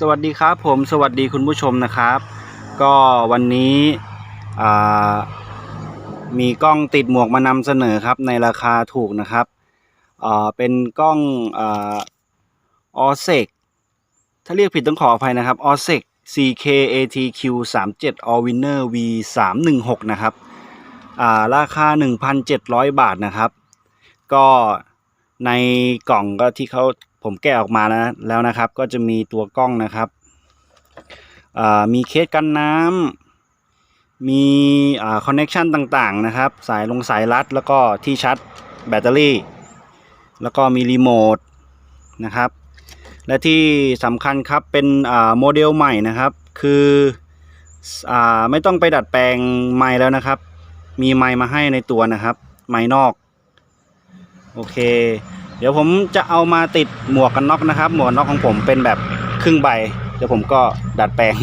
สวัสดีครับผมสวัสดีคุณผู้ชมนะครับ ก็วันนี้มีกล้องติดหมวกมานำเสนอครับในราคาถูกนะครับเป็นกล้องออเซกถ้าเรียกผิดต้องขออภัยนะครับออเซก CKATQ 37 All Winner V 316นะครับอ่าราคา 1,700 บาทนะครับ ก็ในกล่องก็ที่เขา ผมแกะออกมาแล้วแล้วนะครับ ก็จะมีตัวกล้องนะครับมีเคสกันน้ำมีคอนเน็ชันต่างๆนะครับ สายลงสายรัด แล้วก็ที่ชาร์จแบตเตอรี่ แล้วก็มีรีโมทนะครับ และที่สำคัญครับเป็นโมเดลใหม่นะครับ คืออไม่ต้องไปดัดแปลงไม้แล้วนะครับ มีไม้มาให้ในตัวนะครับ ไม้นอก โอเค เดี๋ยวผมจะเอามาติดหมวกกันน็อกนะครับ หมวกกันน็อกของผมเป็นแบบครึ่งใบ เดี๋ยวผมก็ดัดแปลง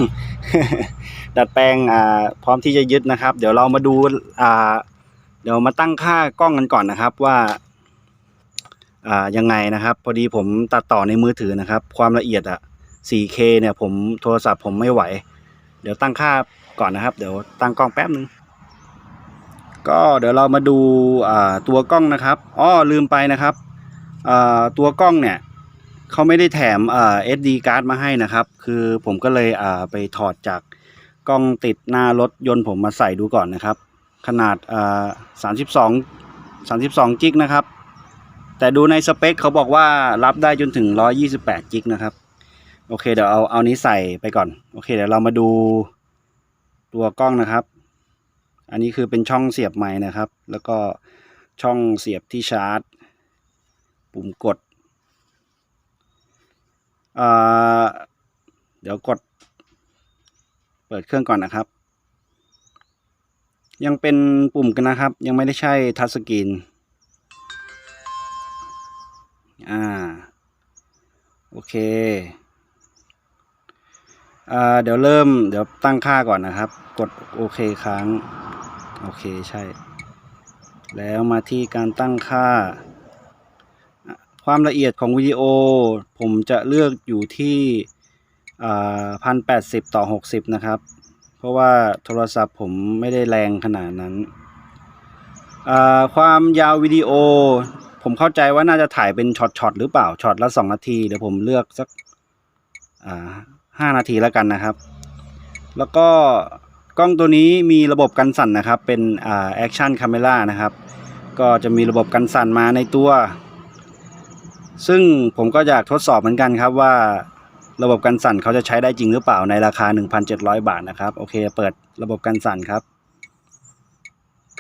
ดัดแปลงอ่าพร้อมที่จะยึดนะครับ เดี๋ยวเรามาดูอ่าเดี๋ยวมาตั้งค่ากล้องกันก่อนนะครับว่าอ่ายังไงนะครับ พอดีผมตัดต่อในมือถือนะครับ ความละเอียดอะ 4K เนี่ยผมโทรศัพท์ผมไม่ไหว เดี๋ยวตั้งค่าก่อนนะครับ เดี๋ยวตั้งกล้องแป๊บนึงก็เดี๋ยวเรามาดูอ่าตัวกล้องนะครับ อ้อลืมไปนะครับ ตัวกล้องเนี่ยเขาไม่ได้แถมอ่า SD card มาให้นะครับ คือผมก็เลยไปถอดจากกล้องติดหน้ารถยนต์ผมมาใส่ดูก่อนนะครับ ขนาดอ่า32 32จิกนะครับ แต่ดูในสเปคเขาบอกว่ารับได้จนถึง128จิกนะครับ โอเคเดี๋ยวเอาเอานี้ใส่ไปก่อน โอเคเดี๋ยวเรามาดูตัวกล้องนะครับ อันนี้คือเป็นช่องเสียบไม้นะครับ แล้วก็ช่องเสียบที่ชาร์จ ปุ่มกด เดี๋ยวกด เปิดเครื่องก่อนนะครับ ยังเป็นปุ่มกันนะครับ ยังไม่ได้ใช่ทัชสกรีนอ่า โอเคอ่าเดี๋ยวเริ่มเดี๋ยวตั้งค่าก่อนนะครับ กดโอเคค้าง โอเคใช่ แล้วมาที่การตั้งค่า ความละเอียดของวิดีโอ ผมจะเลือกอยู่ที่พันแปดสิบต่อหกสิบนะครับ เพราะว่าโทรศัพท์ผมไม่ได้แรงขนาดนั้น ความยาววิดีโอ ผมเข้าใจว่าน่าจะถ่ายเป็นช็อตๆหรือเปล่าช็อตละสองนาทีเดี๋ยวผมเลือกสักห้านาทีแล้วกันนะครับ แล้วก็กล้องตัวนี้มีระบบกันสั่นนะครับ เป็นแอคชั่นคาเมล่านะครับ ก็จะมีระบบกันสั่นมาในตัว ซึ่งผมก็อยากทดสอบเหมือนกันครับว่าระบบกันสั่นเขาจะใช้ได้จริงหรือเปล่าในราคา 1,700 บาทนะครับ โอเค เปิดระบบกันสั่นครับ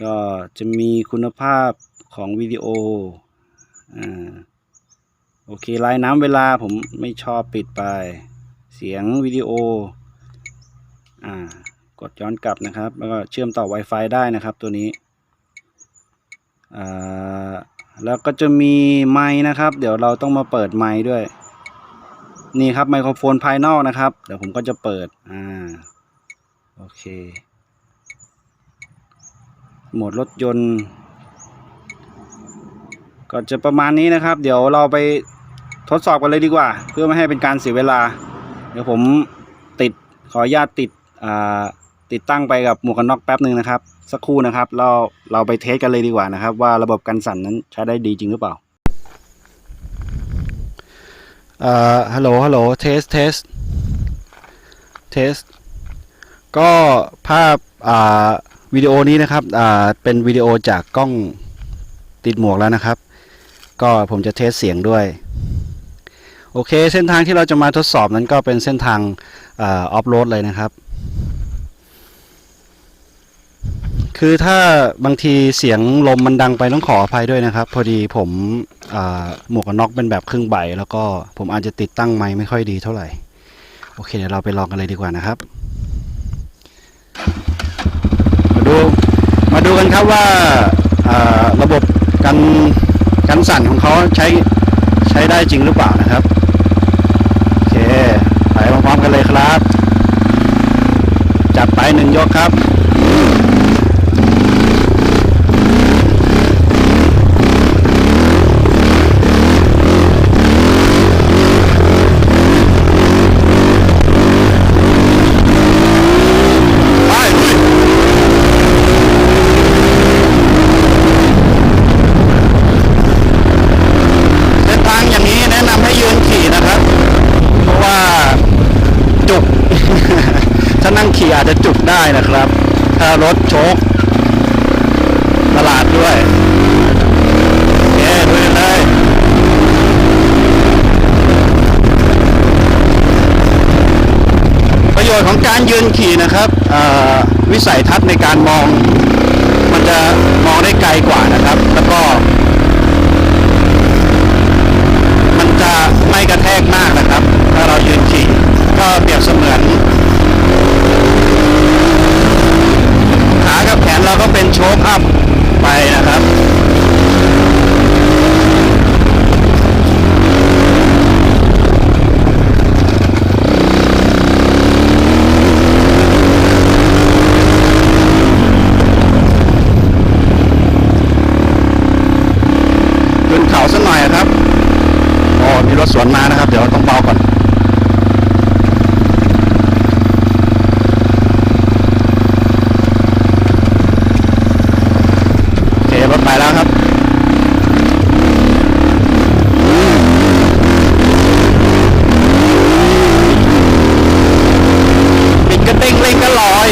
ก็จะมีคุณภาพของวิดีโออ่าโอเคลายน้ำเวลาผมไม่ชอบปิดไป เสียงวิดีโออ่ากดย้อนกลับนะครับ แล้วก็เชื่อมต่อ Wi-Fi ได้นะครับตัวนี้อ่า แล้วก็จะมีไม้นะครับ เดี๋ยวเราต้องมาเปิดไม้ด้วย นี่ครับไมโครโฟนภายนอกนะครับ เดี๋ยวผมก็จะเปิด อ่า โอเค โหมดรถยนต์ ก็จะประมาณนี้นะครับ เดี๋ยวเราไปทดสอบกันเลยดีกว่า เพื่อไม่ให้เป็นการเสียเวลา เดี๋ยวผมติดขออนุญาตติด อ่า ติดตั้งไปกับหมวกกันน็อกแป๊บหนึ่งนะครับ สักครู่นะครับ เราเราไปเทสกันเลยดีกว่านะครับ ว่าระบบกันสั่นนั้นใช้ได้ดีจริงหรือเปล่าเอ่อฮัลโหลฮัลโหลเทสเทสเทสก็ภาพอ่าวิดีโอนี้นะครับอ่าเป็นวิดีโอจากกล้องติดหมวกแล้วนะครับ ก็ผมจะเทสเสียงด้วยโอเค เส้นทางที่เราจะมาทดสอบนั้นก็เป็นเส้นทางออฟโรดเลยนะครับ คือถ้าบางทีเสียงลมมันดังไปต้องขออภัยด้วยนะครับ พอดีผมหมวกกันน็อกเป็นแบบครึ่งใบ แล้วก็ผมอาจจะติดตั้งไมค์ไม่ค่อยดีเท่าไหร่ โอเคเดี๋ยวเราไปลองกันเลยดีกว่านะครับ มาดูมาดูกันครับว่าอ่าระบบกันกันสั่นของเขาใช้ใช้ได้จริงหรือเปล่านะครับโอเคไปพร้อมๆกันเลยครับ จัดไปหนึ่งยกครับ ถ้านั่งขี่อาจจะจุกได้นะครับ ถ้ารถโชคตลาดด้วยโอเคดูเลยประโยชน์ของการยืนขี่นะครับอ่อวิสัยทัศน์ในการมอง มันจะมองได้ไกลกว่านะครับ แล้วก็ มันจะไม่กระแทกมากนะครับ ถ้าเรายืนขี่ ก็เปรียบเสมือน ขากับแขนเราก็เป็นโชคอัพไปนะครับ ขึ้นเขาสักหน่อยครับโอ้ มีรถสวนมานะครับ เดี๋ยวต้องเบาก่อน โอเค รถไปแล้วครับ ปิดกระเด้งเร่งก็ลอย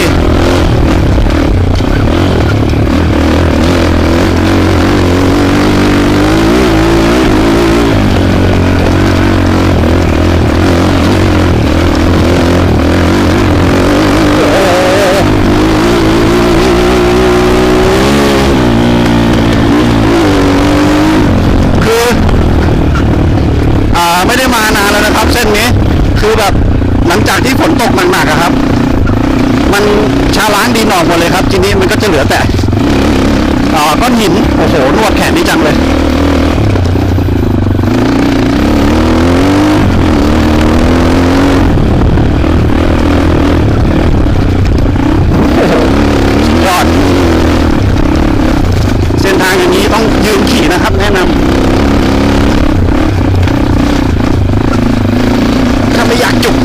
คืออ่าไม่ได้มานานแล้วนะครับ เส้นนี้ คือแบบ หลังจากที่ฝนตกหนักๆครับ มันชาล้างดินออกหมดเลยครับทีนี้มันก็จะเหลือแต่อ่าก้อนหิน โอ้โหนวดแขนนี่จังเลย โอ้โหสุดยอด เส้นทางอย่างนี้ต้องยืนขี่นะครับ แนะนำถ้าไม่อยากจุก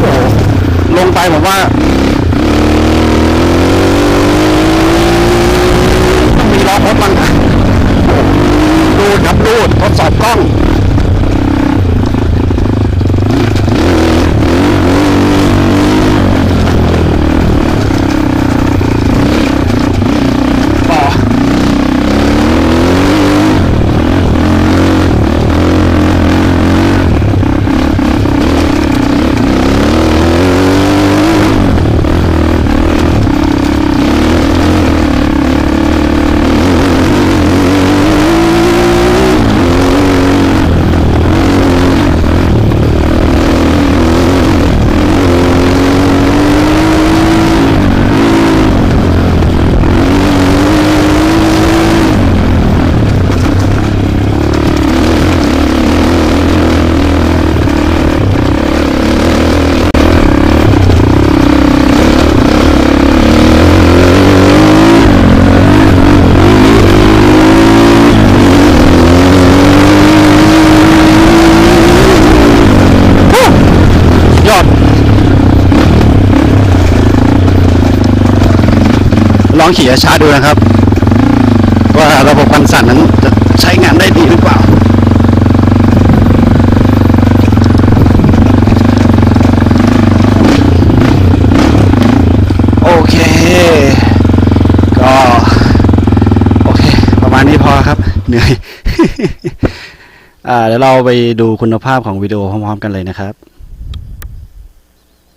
โอ้โหลงไปผม ว่า ต้องมีล้อพดบ้างนะดูดครับดูดทดสอบกล้อง ต่อ ยอด ลองขี่ช้าดูนะครับ ว่าระบบกันสั่นนั้นจะใช้งานได้ดีหรือเปล่าโอเค ก็โอเค ประมาณนี้พอครับ เหนื่อยอ่าเดี๋ยวเราไปดูคุณภาพของวิดีโอพร้อมๆกันเลยนะครับ